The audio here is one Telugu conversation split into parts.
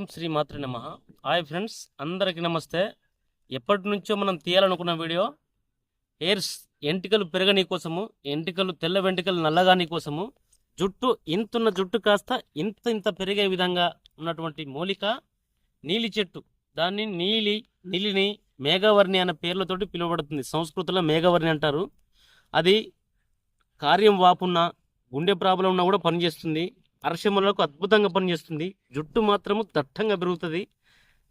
ఓం శ్రీ మాతృ నమ. హాయ్ ఫ్రెండ్స్ అందరికీ నమస్తే. ఎప్పటి నుంచో మనం తీయాలనుకున్న వీడియో హెయిర్స్ ఎంటికలు పెరగని కోసము ఎంటికలు తెల్ల వెంట్రుకలు నల్లగాని కోసము జుట్టు ఇంతున్న జుట్టు కాస్త ఇంత ఇంత పెరిగే విధంగా ఉన్నటువంటి మూలిక నీలి చెట్టు. దాన్ని నీలి నీలిని మేఘవర్ణి అనే పేర్లతోటి పిలువబడుతుంది. సంస్కృతిలో మేఘవర్ణి అంటారు. అది కార్యం వాపున్న గుండె ప్రాబ్లం ఉన్నా కూడా పనిచేస్తుంది. అరశములకు అద్భుతంగా పనిచేస్తుంది. జుట్టు మాత్రము దట్టంగా పెరుగుతుంది.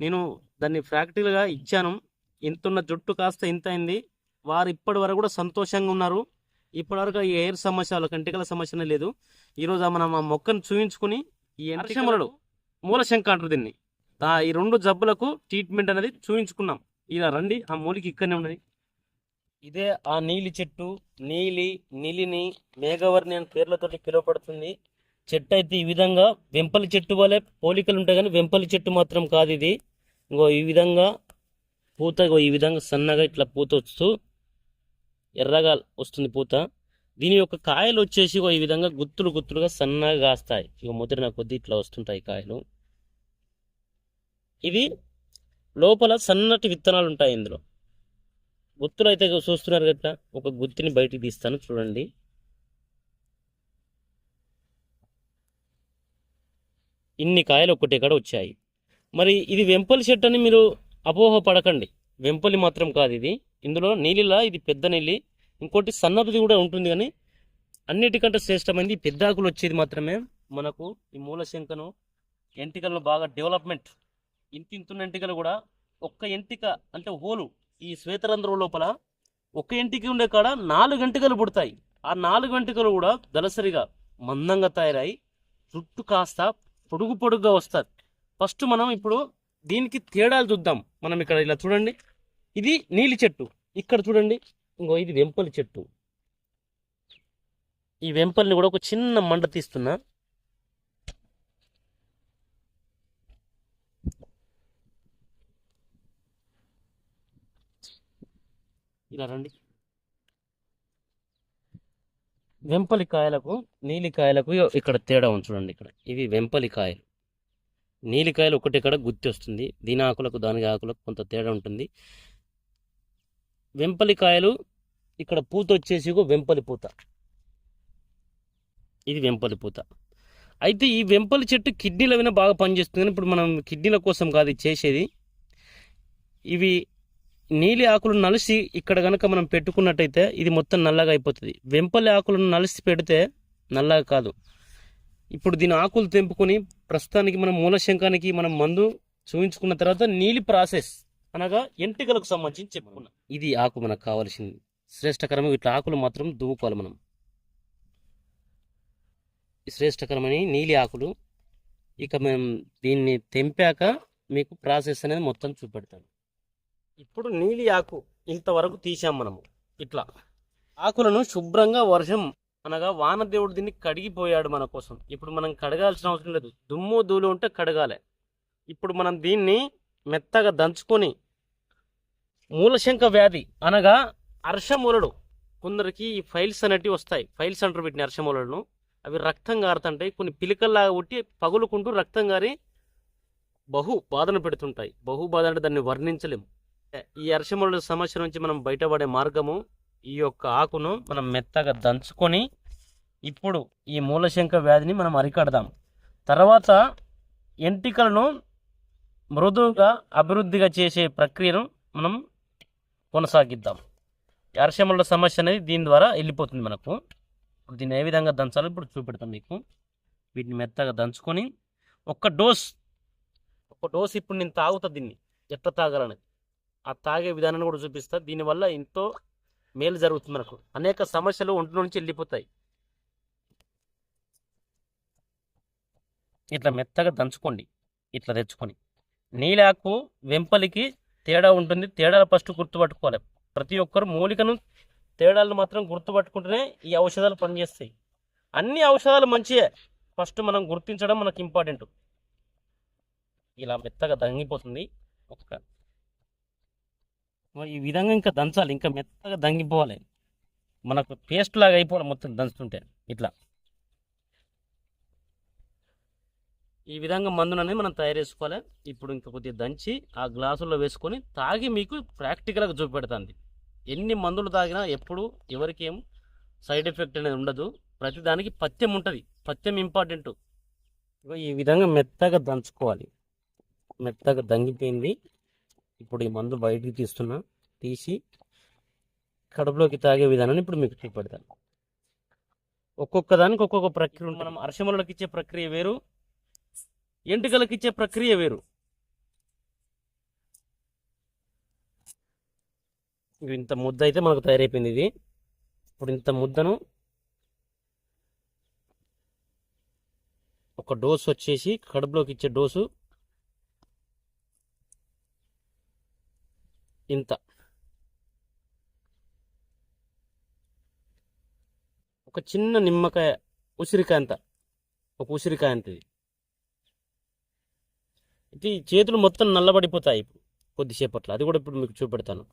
నేను దాన్ని ప్రాక్టికల్గా ఇచ్చాను. ఇంతున్న జుట్టు కాస్త ఇంత అయింది. వారు ఇప్పటి వరకు కూడా సంతోషంగా ఉన్నారు. ఇప్పటి వరకు ఈ ఎయిర్ సమస్య వాళ్ళకి కంటికల సమస్యనే లేదు. ఈరోజు మనం ఆ మొక్కను చూయించుకుని ఈ అరశములలు మూలశంక అంటారు దీన్ని. ఈ రెండు జబ్బులకు ట్రీట్మెంట్ అనేది చూయించుకున్నాం. ఇలా రండి ఆ మూలికి ఇక్కడనే ఉన్నది. ఇదే ఆ నీలి చెట్టు నీలి నీలిని మేఘవర్ణి అనే పేర్లతోటి పిలువపడుతుంది చెట్టు అయితే ఈ విధంగా వెంపలి చెట్టు వలె పోలికలు ఉంటాయి కానీ వెంపలి చెట్టు మాత్రం కాదు ఇది. ఇంకో ఈ విధంగా పూత ఈ విధంగా సన్నగా ఇట్లా పూత వస్తూ ఎర్రగా వస్తుంది పూత. దీని యొక్క కాయలు వచ్చేసి ఈ విధంగా గుత్తులు గుత్తులుగా సన్నగా కాస్తాయి. ఇక ముదిరిన కొద్దీ ఇట్లా వస్తుంటాయి కాయలు. ఇవి లోపల సన్నటి విత్తనాలు ఉంటాయి ఇందులో. గుత్తులు అయితే ఇగో చూస్తున్నారు కదా ఒక గుత్తిని బయటికి తీస్తాను చూడండి. ఇన్ని కాయలు ఒక్కటే కాడ వచ్చాయి. మరి ఇది వెంపలి చెట్టు అని మీరు అపోహ పడకండి. వెంపలి మాత్రం కాదు ఇది. ఇందులో నీలిలా ఇది పెద్ద నీలి ఇంకోటి సన్నది కూడా ఉంటుంది కానీ అన్నిటికంటే శ్రేష్టమైనది పెద్ద ఆకులు వచ్చేది మాత్రమే మనకు ఈ మూల శంకను ఎంటికలను బాగా డెవలప్మెంట్ ఇంతింతున్న ఎంటికలు కూడా ఒక్క ఎంటిక అంటే హోలు ఈ శ్వేతరంధ్రం లోపల ఒక ఎంటికి ఉండే కాడ నాలుగు ఎంటికలు పుడతాయి. ఆ నాలుగు ఎంటికలు కూడా దళసరిగా మందంగా తయారై చుట్టూ కాస్త పొడుగు పొడుగుగా వస్తారు ఫస్ట్ మనం ఇప్పుడు దీనికి తేడాలు చూద్దాం. మనం ఇక్కడ ఇలా చూడండి. ఇది నీలి చెట్టు. ఇక్కడ చూడండి. ఇంకో ఇది వెంపలి చెట్టు. ఈ వెంపల్ని కూడా ఒక చిన్న మంట తీస్తున్నా. ఇలా రండి. వెంపలి కాయలకు నీలి కాయలకు ఇక్కడ తేడా ఉంది చూడండి ఇక్కడ. ఇవి వెంపలి కాయలు నీలికాయలు ఒకటి ఇక్కడ గుత్తి వస్తుంది దీని ఆకులకు దాని ఆకులకు కొంత తేడా ఉంటుంది. వెంపలి కాయలు ఇక్కడ పూత వచ్చేసి వెంపలి పూత. ఇది వెంపలి పూత. అయితే ఈ వెంపలి చెట్టు కిడ్నీల విన బాగా పనిచేస్తుంది కానీ ఇప్పుడు మనం కిడ్నీల కోసం కాదు చేసేది. ఇవి నీలి ఆకులు నలిసి ఇక్కడ కనుక మనం పెట్టుకున్నట్టయితే ఇది మొత్తం నల్లగా అయిపోతుంది. వెంపలి ఆకులను నలిసి పెడితే నల్లగా కాదు. ఇప్పుడు దీని ఆకులు తెంపుకొని ప్రస్తుతానికి మనం మూలశంకానికి మనం మందు చూపించుకున్న తర్వాత నీలి ప్రాసెస్ అనగా ఎంటికలకు సంబంధించి చెప్పుకున్నాం. ఇది ఆకు మనకు కావాల్సింది. శ్రేష్టకరమైన ఇట్లా ఆకులు మాత్రం దువ్వుకోవాలి మనం. ఈ నీలి ఆకులు. ఇక మేము దీన్ని తెంపాక మీకు ప్రాసెస్ అనేది మొత్తం చూపెడతాను. ఇప్పుడు నీలి ఆకు ఇంతవరకు తీసాం మనము. ఇట్లా. ఆకులను శుభ్రంగా వర్షం అనగా వానదేవుడు దీన్ని కడిగిపోయాడు మన కోసం. ఇప్పుడు మనం కడగాల్సిన అవసరం లేదు. దుమ్ము దూలు ఉంటే కడగాలి. ఇప్పుడు మనం దీన్ని మెత్తగా దంచుకొని మూలశంక వ్యాధి అనగా అర్షమూలడు కొందరికి ఈ ఫైల్స్ అనేటివి వస్తాయి. ఫైల్స్ అంటారు వీటిని అర్షమూలలను. అవి రక్తం గారుతుంటాయి. కొన్ని పిలికల్లాగా ఉట్టి పగులుకుంటూ రక్తం గారి బహు బాధను పెడుతుంటాయి. బహు బాధ అంటే దాన్ని వర్ణించలేము. ఈ అర్షముల సమస్య నుంచి మనం బయటపడే మార్గము ఈ యొక్క ఆకును మనం మెత్తగా దంచుకొని ఇప్పుడు ఈ మూలశంక వ్యాధిని మనం అరికడదాం. తర్వాత ఎంటికలను మృదువుగా అభివృద్ధిగా చేసే ప్రక్రియను మనం కొనసాగిద్దాం. ఈ సమస్య అనేది దీని ద్వారా వెళ్ళిపోతుంది మనకు. ఇప్పుడు దీన్ని ఏ విధంగా దంచాలో ఇప్పుడు చూపెడతాం మీకు. వీటిని మెత్తగా దంచుకొని ఒక్క డోస్ ఒక డోస్ ఇప్పుడు నేను తాగుతా దీన్ని. ఎట్లా తాగాలనేది. ఆ తాగే విధానాన్ని కూడా చూపిస్తా. దీనివల్ల ఎంతో మేలు జరుగుతుంది మనకు. అనేక సమస్యలు ఒంటి నుంచి వెళ్ళిపోతాయి. ఇట్లా మెత్తగా దంచుకోండి. ఇట్లా తెచ్చుకొని. నీలాకు వెంపలికి తేడా ఉంటుంది. తేడాలు ఫస్ట్ గుర్తుపట్టుకోవాలి. ప్రతి ఒక్కరు మూలికను తేడాలను మాత్రం గుర్తుపట్టుకుంటేనే ఈ ఔషధాలు పనిచేస్తాయి. అన్ని ఔషధాలు మంచియే. ఫస్ట్ మనం గుర్తించడం మనకు ఇంపార్టెంట్. ఇలా మెత్తగా దంగిపోతుంది. ఒక్క ఈ విధంగా ఇంకా దంచాలి. ఇంకా మెత్తగా దంగిపోవాలి. మనకు పేస్ట్ లాగా అయిపోవాలి మొత్తం దంచుతుంటే. ఇట్లా. ఈ విధంగా మందును మనం తయారు చేసుకోవాలి. ఇప్పుడు ఇంకా కొద్దిగా దంచి ఆ గ్లాసుల్లో వేసుకొని తాగి మీకు ప్రాక్టికల్గా చూపెడుతుంది. ఎన్ని మందులు తాగినా ఎప్పుడు ఎవరికి ఏం సైడ్ ఎఫెక్ట్ అనేది ఉండదు. ప్రతి దానికి పథ్యం ఉంటుంది. పథ్యం ఇంపార్టెంట్. ఈ విధంగా మెత్తగా దంచుకోవాలి. మెత్తగా దంగిపోయింది. ఇప్పుడు ఈ మందు బయటికి తీస్తున్నా తీసి కడుపులోకి తాగే విధానాన్ని ఇప్పుడు మీకు చూపెడతాను. ఒక్కొక్క దానికి ఒక్కొక్క ప్రక్రియ మనం అర్షములకి ఇచ్చే ప్రక్రియ వేరు ఎంటుకలకి ఇచ్చే ప్రక్రియ వేరు. ఇవి ఇంత ముద్ద అయితే మనకు తయారైపోయింది ఇది. ఇప్పుడు ఇంత ముద్దను ఒక డోసు వచ్చేసి కడుపులోకి ఇచ్చే డోసు ఇంత. ఒక చిన్న నిమ్మకాయ ఉసిరికాయ అంత. ఒక ఉసిరికాయ అంత ఇది. ఇది చేతులు మొత్తం నల్లబడిపోతాయి ఇప్పుడు కొద్దిసేపట్లో. అది కూడా ఇప్పుడు మీకు చూపెడతాను.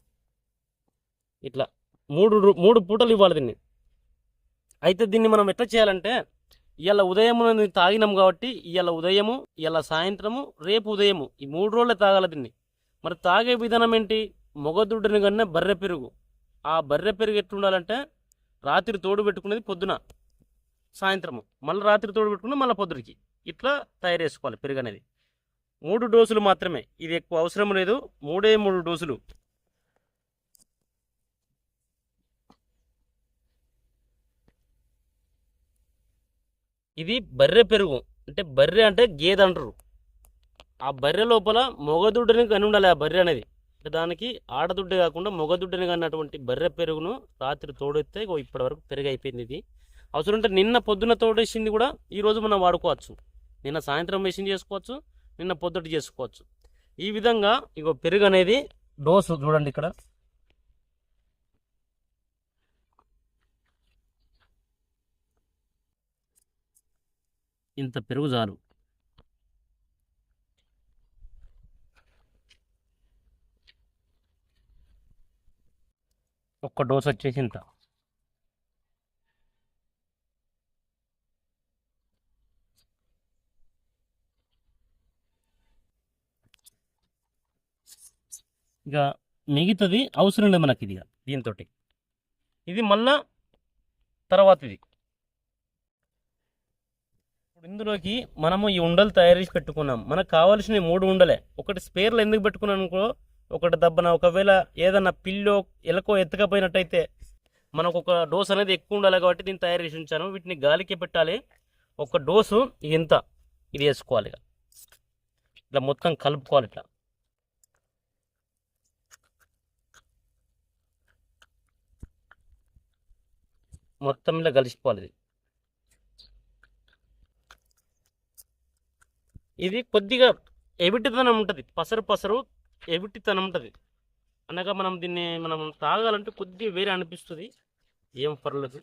ఇట్లా మూడు మూడు పూటలు ఇవ్వాలి దీన్ని. అయితే దీన్ని మనం ఎట్లా చేయాలంటే ఇవాళ ఉదయం తాగినాం కాబట్టి ఇవాళ ఉదయము ఇవాళ సాయంత్రము రేపు ఉదయము. ఈ మూడు రోజులే తాగాలి దీన్ని. మరి తాగే విధానం ఏంటి? మొగదుడ్డని కన్నా బర్రె పెరుగు. ఆ బర్రె పెరుగు ఎట్లుండాలంటే రాత్రి తోడు పెట్టుకునేది పొద్దున సాయంత్రము. మళ్ళీ రాత్రి తోడు పెట్టుకుని మళ్ళీ పొద్దురికి ఇట్లా తయారు చేసుకోవాలి పెరుగు అనేది. మూడు డోసులు మాత్రమే. ఇది ఎక్కువ అవసరం లేదు. మూడే మూడు డోసులు. ఇది బర్రె పెరుగు. అంటే బర్రె అంటే గేదె అంటారు. ఆ బర్రె లోపల మొగదుడ్డని కని ఉండాలి ఆ బర్రె అనేది. దానికి ఆడదుడ్డే కాకుండా మొగదుడ్డని కన్నటువంటి బర్రె పెరుగును రాత్రి తోడెత్తే ఇప్పటి వరకు పెరుగు అయిపోయింది ఇది. అవసరం ఉంటే నిన్న పొద్దున తోడేసింది కూడా ఈ రోజు మనం వాడుకోవచ్చు. నిన్న సాయంత్రం వేసింది చేసుకోవచ్చు నిన్న పొద్దుట చేసుకోవచ్చు. ఈ విధంగా ఇగో పెరుగు అనేది డోసు చూడండి ఇక్కడ. ఇంత పెరుగు చాలు. ఒక్క డోస్ వచ్చేసి ఇంత. ఇక మిగతాది అవసరం లేదు మనకి ఇది దీంతో ఇది మళ్ళా తర్వాత ఇది ఇప్పుడు ఇందులోకి మనము ఈ ఉండలు తయారు చేసి పెట్టుకున్నాం. మనకు కావాల్సిన మూడు ఉండలే. ఒకటి స్పేర్లు ఎందుకు పెట్టుకున్నాను అనుకో ఒకటి దబ్బన ఒకవేళ ఏదన్నా పిల్లో ఎలకో ఎత్తకపోయినట్టయితే మనకు ఒక డోస్ అనేది ఎక్కువ ఉండాలి కాబట్టి దీన్ని తయారు చేసి ఉంచాను. వీటిని గాలికి పెట్టాలి. ఒక డోసు ఇంత. ఇది వేసుకోవాలి ఇక. ఇట్లా మొత్తం కలుపుకోవాలి ఇట్లా. మొత్తం ఇలా కలిసిపోవాలి ఇది. ఇది కొద్దిగా ఎవిటితనం ఉంటుంది. పసరు పసరు ఎవిటితనం ఉంటుంది అనగా మనం దీన్ని మనం తాగాలంటే కొద్దిగా వేరే అనిపిస్తుంది. ఏం పర్లేదు.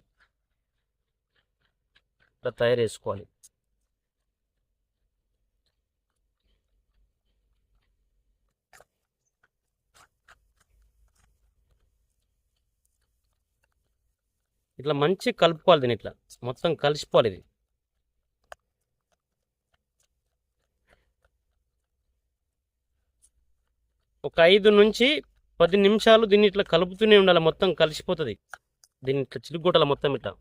ఇట్లా తయారు చేసుకోవాలి ఇట్లా మంచి కలుపుకోవాలి దీన్ని ఇట్లా. మొత్తం కలిసిపోవాలి ఇది. ఒక ఐదు నుంచి పది నిమిషాలు దీన్ని ఇట్లా కలుపుతూనే ఉండాలి. మొత్తం కలిసిపోతుంది. దీన్ని ఇట్లా చిలుగొట్టాలి మొత్తం ఇట్లా.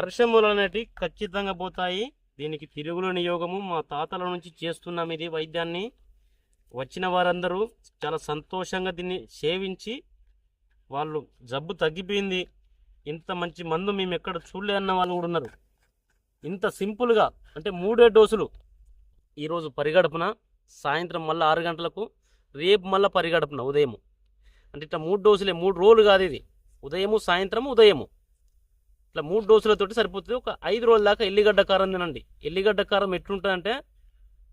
అర్షములు అనేటివి ఖచ్చితంగా పోతాయి. దీనికి తిరుగులేని యోగము మా తాతల నుంచి చేస్తున్నాం ఇది వైద్యాన్ని. వచ్చిన వారందరూ చాలా సంతోషంగా దీన్ని సేవించి వాళ్ళు జబ్బు తగ్గిపోయింది. ఇంత మంచి మందు మేము ఎక్కడ చూడలే అన్న వాళ్ళు కూడా ఉన్నారు. ఇంత సింపుల్గా అంటే మూడే డోసులు ఈరోజు పరిగడపన సాయంత్రం మళ్ళీ ఆరు గంటలకు రేపు మళ్ళీ పరిగడుపున ఉదయము. అంటే ఇట్లా మూడు డోసులే మూడు రోజులు కాదు ఇది. ఉదయము సాయంత్రము ఉదయము. ఇట్లా మూడు డోసులతోటి సరిపోతుంది. ఒక ఐదు రోజుల దాకా ఎల్లిగడ్డ కారం తినండి. ఎల్లిగడ్డ కారం ఎట్లుంటుందంటే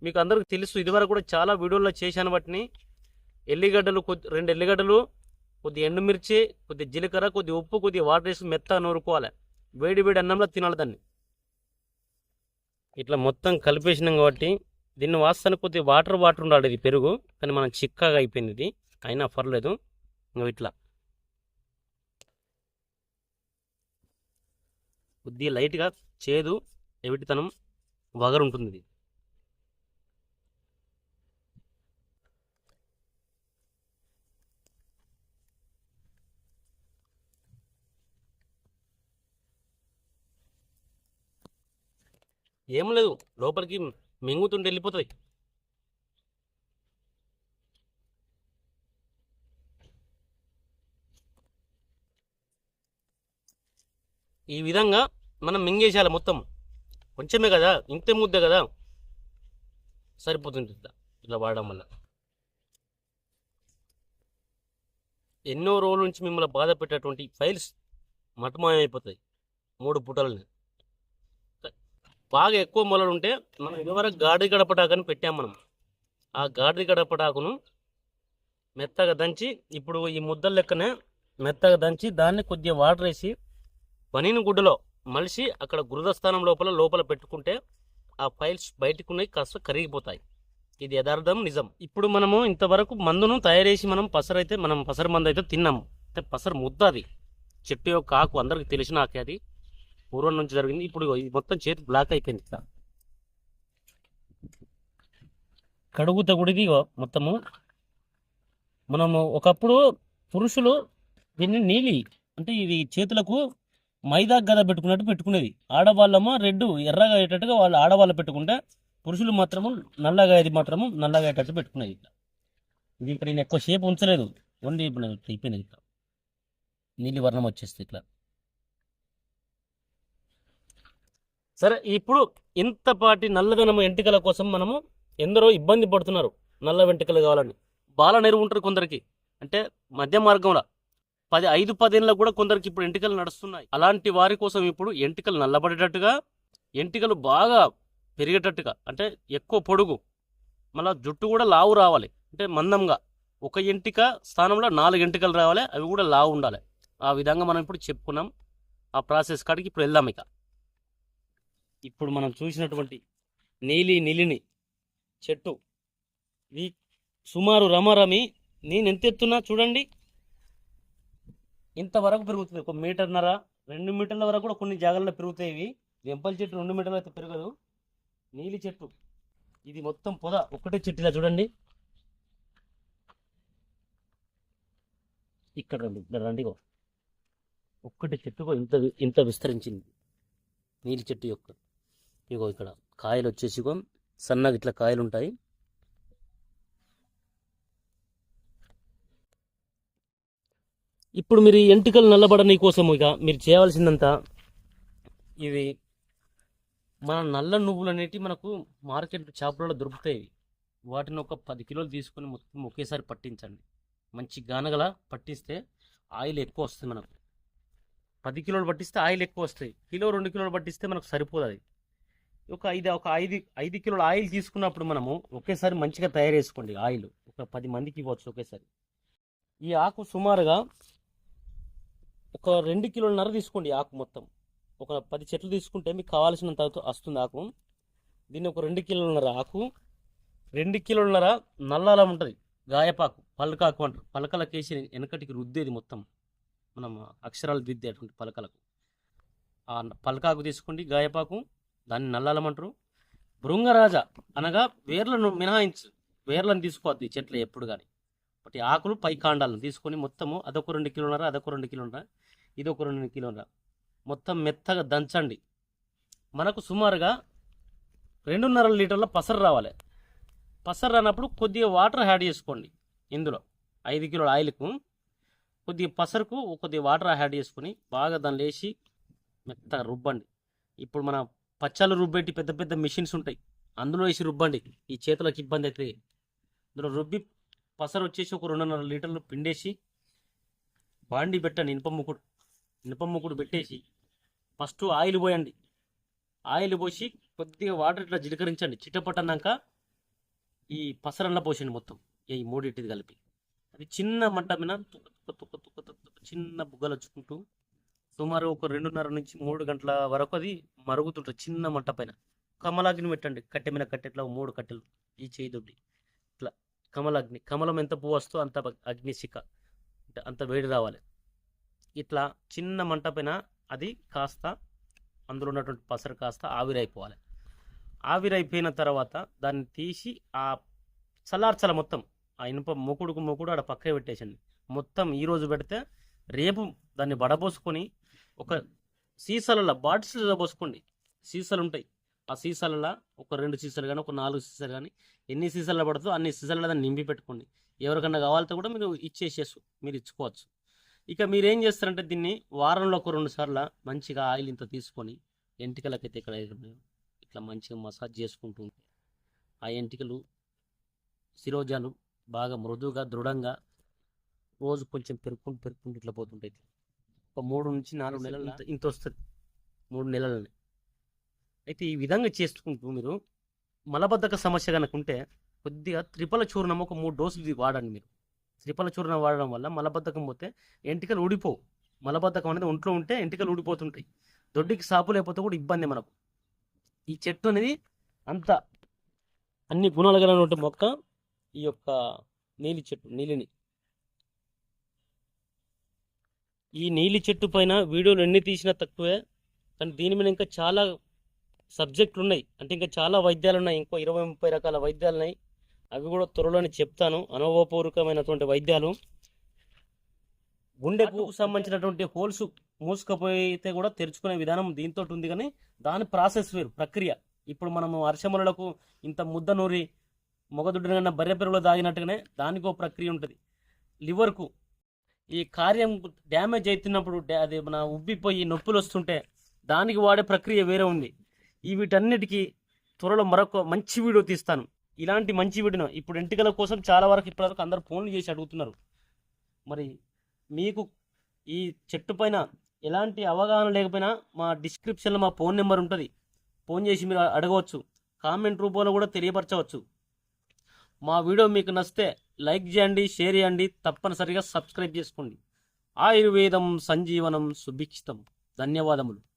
మీకు అందరికి తెలుసు ఇదివరకు కూడా చాలా వీడియోల్లో చేశాను వాటిని. ఎల్లిగడ్డలు కొద్ది రెండు ఎల్లిగడ్డలు కొద్ది ఎండుమిర్చి కొద్ది జీలకర్ర కొద్ది ఉప్పు కొద్ది వాటర్ వేసి మెత్తగా నూరుకోవాలి. వేడి వేడి అన్నంలో తినాలి దాన్ని. ఇట్లా మొత్తం కలిపేసినాం కాబట్టి దీన్ని వాస్తానికి కొద్దిగా వాటర్ వాటర్ ఉండాలి ఇది పెరుగు కానీ మనం చిక్కగా అయిపోయింది ఇది. అయినా పర్లేదు. ఇంకా ఇట్లా. కొద్దిగా లైట్గా చేదు ఎవిటితనం వగరు ఉంటుంది ఇది. ఏం లేదు. లోపలికి మింగుతుంటే వెళ్ళిపోతుంది ఈ విధంగా మనం మింగేసేయాలి మొత్తం. కొంచెమే కదా ఇంతే ముద్ద కదా. సరిపోతుంది ఇట్లా. ఇట్లా వాడడం వల్ల. ఎన్నో రోజుల నుంచి మిమ్మల్ని బాధ పెట్టేటువంటి ఫైల్స్ మటమాయమైపోతాయి. మూడు పుటలని. బాగా ఎక్కువ మొలలు ఉంటే మనం ఇదివరకు గాడి గడపటాకని పెట్టాం మనం. ఆ గాడి గడపటాకును మెత్తగా దంచి ఇప్పుడు ఈ ముద్దల లెక్కనే మెత్తగా దంచి దాన్ని కొద్దిగా వాటర్ వేసి పనిని గుడ్డలో మలిసి అక్కడ గురుదస్థానం లోపల లోపల పెట్టుకుంటే ఆ ఫైల్స్ బయటకు కాస్త కరిగిపోతాయి. ఇది యథార్థం నిజం. ఇప్పుడు మనము ఇంతవరకు మందును తయారేసి మనం పసరైతే మనం పసరు మందు అయితే తిన్నాము. అంటే పసరు ముద్ద అది. చెట్టు యొక్క ఆకు అందరికి తెలిసిన ఆకే అది. పూర్వం నుంచి జరిగింది. ఇప్పుడు ఇది మొత్తం చేతి బ్లాక్ అయిపోయింది. ఇక్కడ కడుగు తగుడిది మొత్తము. మనము ఒకప్పుడు పురుషులు దీన్ని నీలి అంటే ఇది చేతులకు మైదా గద పెట్టుకున్నట్టు పెట్టుకునేది. ఆడవాళ్ళమో రెడ్ ఎర్రగా అయ్యేటట్టుగా వాళ్ళు ఆడవాళ్ళు పెట్టుకుంటే పురుషులు మాత్రము నల్లగా ఇది మాత్రము నల్లగా అయ్యేటట్టు పెట్టుకునేది ఇట్లా. ఇది ఇక్కడ నేను ఎక్కువ షేప్ ఉంచలేదు. ఓన్లీ ఇప్పుడు అయిపోయినది ఇట్లా. నీలి వర్ణం వచ్చేస్తుంది ఇట్లా. సరే ఇప్పుడు ఇంతపాటి నల్లదనం ఎంటికల కోసం మనము ఎందరో ఇబ్బంది పడుతున్నారు నల్ల వెంట్రుకలు కావాలని. బాల నెరువు ఉంటారు కొందరికి. అంటే మధ్య మార్గంలో. పది ఐదు పదేళ్ళ కూడా కొందరికి ఇప్పుడు ఎంటికలు నడుస్తున్నాయి. అలాంటి వారి కోసం ఇప్పుడు ఎంటికలు నల్లబడేటట్టుగా ఎంటికలు బాగా పెరిగేటట్టుగా అంటే ఎక్కువ పొడుగు మళ్ళీ జుట్టు కూడా లావు రావాలి. అంటే మందంగా. ఒక ఎంటిక స్థానంలో నాలుగు ఎంటికలు రావాలి. అవి కూడా లావు ఉండాలి. ఆ విధంగా మనం ఇప్పుడు చెప్పుకున్నాం. ఆ ప్రాసెస్ కాడికి ఇప్పుడు వెళ్దాం ఇక. ఇప్పుడు మనం చూసినటువంటి నీలి నిలిని చెట్టు. ఈ సుమారు రమరమి నేను ఎంత ఎత్తున్నా చూడండి ఇంతవరకు పెరుగుతుంది. ఒక మీటర్న్నర రెండు మీటర్ల వరకు కూడా కొన్ని జాగాల్లో పెరుగుతాయి ఇవి. వెంపల చెట్టు రెండు మీటర్లు అయితే పెరగదు. నీలి చెట్టు. ఇది మొత్తం పొద. ఒక్కటే చెట్టు ఇలా చూడండి. ఇక్కడ రండి. ఇక్కడ రండి ఒక్కటి చెట్టుకో ఇంత ఇంత విస్తరించింది. నీలి చెట్టు యొక్క ఇగో ఇక్కడ కాయలు వచ్చేసి ఇగో సన్నగా ఇట్లా కాయలు ఉంటాయి ఇప్పుడు మీరు ఎంటికలు నల్లబడని కోసం ఇక మీరు చేయవలసిందంతా ఇవి మన నల్ల నువ్వులు అనేటివి మనకు మార్కెట్ చేపలలో దొరుకుతాయి వాటిని ఒక పది కిలోలు తీసుకొని మొత్తం ఒకేసారి పట్టించండి. మంచి గానగల పట్టిస్తే ఆయిల్ ఎక్కువ వస్తుంది మనకు. పది కిలోలు పట్టిస్తే ఆయిల్ ఎక్కువ వస్తాయి. కిలో రెండు కిలోలు పట్టిస్తే మనకు సరిపోదు అది ఒక ఐదు ఒక ఐదు ఐదు కిలోల ఆయిల్ తీసుకున్నప్పుడు మనము ఒకేసారి మంచిగా తయారు చేసుకోండి ఆయిల్. ఒక పది మందికి ఇవ్వచ్చు ఒకేసారి. ఈ ఆకు సుమారుగా ఒక రెండు కిలోలన్నర తీసుకోండి ఆకు మొత్తం. ఒక పది చెట్లు తీసుకుంటే మీకు కావాల్సినంత వస్తుంది ఆకు. దీన్ని ఒక రెండు కిలోలన్నర ఆకు రెండు కిలోలన్నర నల్లాలం ఉంటుంది గాయపాకు పలకాకు అంటారు. పలకలకు వేసి వెనకటికి రుద్దేది మొత్తం. మనం అక్షరాలు దిద్దేటువంటి పలకలకు. ఆ పలకాకు తీసుకోండి గాయపాకు దాన్ని నల్లాలం భృంగరాజ అనగా వేర్లను మినహాయించు వేర్లను తీసుకోవద్దు ఈ చెట్లు ఎప్పుడు కానీ ఒకటి ఆకులు పై కాండాలను తీసుకొని మొత్తము అదొక రెండు కిలోన్నర అదొక రెండు కిలోన్నర ఇది ఒక రెండు కిలోన్నర. మొత్తం మెత్తగా దంచండి. మనకు సుమారుగా రెండున్నర లీటర్ల పసరు రావాలి. పసరు రానప్పుడు కొద్దిగా వాటర్ యాడ్ చేసుకోండి ఇందులో. ఐదు కిలోల ఆయిల్కు కొద్దిగా పసరుకు కొద్దిగా వాటర్ యాడ్ చేసుకొని బాగా దాన్ని వేసి మెత్తగా రుబ్బండి. ఇప్పుడు మన పచ్చళ్ళు రుబ్బేటి పెద్ద పెద్ద మిషన్స్ ఉంటాయి. అందులో వేసి రుబ్బండి. ఈ చేతులకు ఇబ్బంది అవుతుంది అందులో రుబ్బి పసరు వచ్చేసి ఒక రెండున్నర లీటర్లు పిండేసి బాండి పెట్టండి ఇనుప ముక్కుడు. ఇనుప ముక్కుడు పెట్టేసి ఫస్ట్ ఆయిల్ పోయండి. ఆయిల్ పోసి కొద్దిగా వాటర్ ఇట్లా జిలకరించండి. చిట్టపట్టన్నాక ఈ పసరల్లా పోసండి మొత్తం. ఈ మూడింటిది కలిపి. అది చిన్న మంట మీద తుక్క తుక్క తుక్క తుక్క తుక్క చిన్న బుగ్గలు వచ్చుకుంటూ సుమారు ఒక రెండున్నర నుంచి మూడు గంటల వరకు అది మరుగుతుంటుంది చిన్న మంట పైన. కమలాగ్ని పెట్టండి కట్టె మీద కట్టెట్లా మూడు కట్టెలు ఈ చేయి దొడ్డి ఇట్లా కమలాగ్ని కమలం ఎంత పువ్వు వస్తో అంత అగ్నిశిఖ అంటే అంత వేడి రావాలి. ఇట్లా చిన్న మంట పైన అది కాస్త అందులో ఉన్నటువంటి పసరు కాస్త ఆవిరైపోవాలి. ఆవిరైపోయిన తర్వాత దాన్ని తీసి ఆ చల్లార్చాల మొత్తం ఆ ఇనుప మొకుడుకు మొకుడు ఆడ పక్క పెట్టేసండి మొత్తం ఈరోజు పెడితే రేపు దాన్ని బడబోసుకొని ఒక సీసాలలో బాటిల్స్లో పోసుకోండి. సీసాలు ఉంటాయి. ఆ సీసాలలో ఒక రెండు సీసాలు కానీ ఒక నాలుగు సీసాలు కానీ ఎన్ని సీసాలు పడుతుందో అన్ని సీసాలలో దాన్ని నింపి పెట్టుకోండి. ఎవరికన్నా కావాలంటే కూడా మీరు ఇచ్చేసేసు మీరు ఇచ్చుకోవచ్చు. ఇక మీరు ఏం చేస్తారంటే దీన్ని వారంలో ఒక రెండు సార్లు మంచిగా ఆయిల్ ఇంత తీసుకొని ఎంటికలకైతే ఇక్కడ ఇట్లా మంచిగా మసాజ్ చేసుకుంటూ ఆ ఎంటికలు శిరోజాలు బాగా మృదువుగా దృఢంగా రోజు కొంచెం పెరుక్కుంటూ పెరుక్కుంటూ ఇట్లా పోతుంటాయి. ఒక మూడు నుంచి నాలుగు నెలలు ఇంత- వస్తుంది మూడు నెలలని. అయితే ఈ విధంగా చేసుకుంటూ మీరు మలబద్ధక సమస్య కనుక ఉంటే కొద్దిగా త్రిపల చూర్ణం ఒక మూడు డోసులు ఇది వాడండి మీరు. త్రిపల చూర్ణం వాడడం వల్ల మలబద్ధకం పోతే ఎంటికలు ఊడిపోవు. మలబద్ధకం అనేది ఒంట్లో ఉంటే ఎంటికలు ఊడిపోతుంటాయి. దొడ్డికి సాపు లేకపోతే కూడా ఇబ్బంది మనకు. ఈ చెట్టు అనేది అంత అన్ని గుణాలు కలిగినటువంటి మొక్క ఈ యొక్క నీలి చెట్టు నీలిని. ఈ నీలి చెట్టు పైన వీడియోలు ఎన్ని తీసినా తక్కువే కానీ దీని మీద ఇంకా చాలా సబ్జెక్టులు ఉన్నాయి. అంటే ఇంకా చాలా వైద్యాలు ఉన్నాయి. ఇంకో ఇరవై ముప్పై రకాల వైద్యాలు ఉన్నాయి. అవి కూడా త్వరలోనే చెప్తాను. అనుభవపూర్వకమైనటువంటి వైద్యాలు. గుండెకు సంబంధించినటువంటి హోల్స్ మూసుకపోయితే కూడా తెరుచుకునే విధానం దీంతో ఉంది కానీ దాని ప్రాసెస్ వేరు ప్రక్రియ. ఇప్పుడు మనము అర్షములకు ఇంత ముద్ద నూరి మొగదుడ్డిన కన్నా బర్రె పెరుగులో దాగినట్టుగానే దానికి ఒక ప్రక్రియ ఉంటుంది. లివర్కు ఈ కార్యం డ్యామేజ్ అవుతున్నప్పుడు అది మన ఉబ్బిపోయి నొప్పులు వస్తుంటే దానికి వాడే ప్రక్రియ వేరే ఉంది. ఈ వీటన్నిటికీ త్వరలో మరొక మంచి వీడియో తీస్తాను. ఇలాంటి మంచి వీడియో ఇప్పుడు ఎంటికల కోసం చాలా వరకు ఇప్పటివరకు అందరు ఫోన్లు చేసి అడుగుతున్నారు. మరి మీకు ఈ చెట్టు పైన ఎలాంటి అవగాహన లేకపోయినా మా డిస్క్రిప్షన్లో మా ఫోన్ నెంబర్ ఉంటుంది. ఫోన్ చేసి మీరు అడగవచ్చు. కామెంట్ రూపంలో కూడా తెలియపరచవచ్చు. మా వీడియో మీకు నచ్చితే లైక్ చేయండి షేర్ చేయండి తప్పనిసరిగా సబ్స్క్రైబ్ చేసుకోండి. ఆయుర్వేదం సంజీవనం సుభిక్షితం. ధన్యవాదములు.